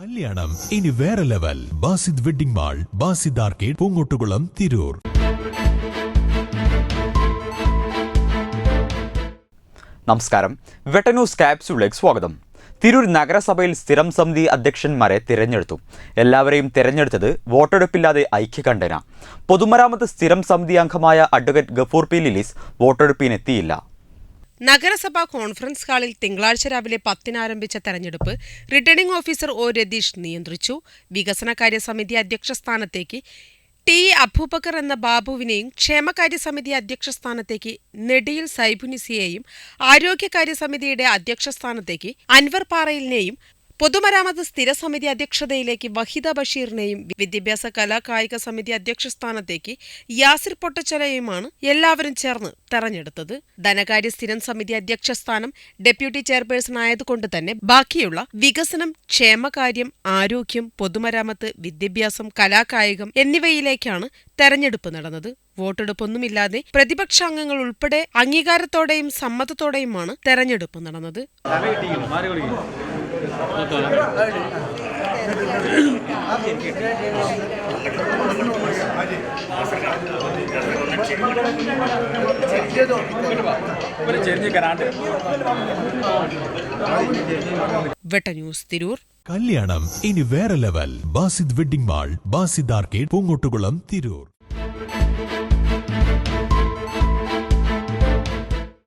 കല്യാണം. ഇനി വേറെ level. Basid wedding mall Basid arcade Poongottukulam Tirur. നമസ്കാരം. വെട്ടന്യൂസ് ക്യാപ്സ്യൂളിലേക്ക് സ്വാഗതം. തിരൂർ നഗരസഭയിൽ സ്ഥിരം സമിതി അധ്യക്ഷന്മാരെ തിരഞ്ഞെടുത്തു. എല്ലാവരെയും തിരഞ്ഞെടുത്തത് വോട്ടെടുപ്പില്ലാതെ ഐക്യകണ്ഠന. പൊതുമരാമത്ത് സ്ഥിരം സമിതി അംഗമായ അഡ്വക്കേറ്റ് ഗഫൂർ പി ലിലീസ് വോട്ടെടുപ്പിനെത്തിയില്ല. നഗരസഭാ കോൺഫറൻസ് ഹാളിൽ തിങ്കളാഴ്ച രാവിലെ പത്തിന് ആരംഭിച്ച തെരഞ്ഞെടുപ്പ് റിട്ടേണിംഗ് ഓഫീസർ ഒ രതീഷ് നിയന്ത്രിച്ചു. വികസനകാര്യ സമിതി അധ്യക്ഷ സ്ഥാനത്തേക്ക് ടി അബൂബക്കർ എന്ന ബാബുവിനെയും ക്ഷേമകാര്യ സമിതി അധ്യക്ഷ സ്ഥാനത്തേക്ക് നെടിയിൽ സൈബുനിസിയെയും ആരോഗ്യകാര്യ സമിതിയുടെ അധ്യക്ഷ സ്ഥാനത്തേക്ക് അൻവർ പാറയിലിനെയും പൊതുമരാമത്ത് സ്ഥിരസമിതി അധ്യക്ഷതയിലേക്ക് വഹിദ ബഷീറിനെയും വിദ്യാഭ്യാസ കലാ കായിക സമിതി അധ്യക്ഷ സ്ഥാനത്തേക്ക് യാസിർ പൊട്ടച്ചലയുമാണ് എല്ലാവരും ചേർന്ന് തെരഞ്ഞെടുത്തത്. ധനകാര്യ സ്ഥിരം സമിതി അധ്യക്ഷ സ്ഥാനം ഡെപ്യൂട്ടി ചെയർപേഴ്സൺ ആയതുകൊണ്ട് തന്നെ ബാക്കിയുള്ള വികസനം ക്ഷേമകാര്യം ആരോഗ്യം പൊതുമരാമത്ത് വിദ്യാഭ്യാസം കലാകായികം എന്നിവയിലേക്കാണ് തെരഞ്ഞെടുപ്പ് നടന്നത്. വോട്ടെടുപ്പൊന്നുമില്ലാതെ പ്രതിപക്ഷാംഗങ്ങൾ ഉൾപ്പെടെ അംഗീകാരത്തോടെയും സമ്മതത്തോടെയുമാണ് തെരഞ്ഞെടുപ്പ് നടന്നത്. കല്യാണം ഇനി വേറെ level. Basid wedding mall Basid arcade Poongottukulam Tirur.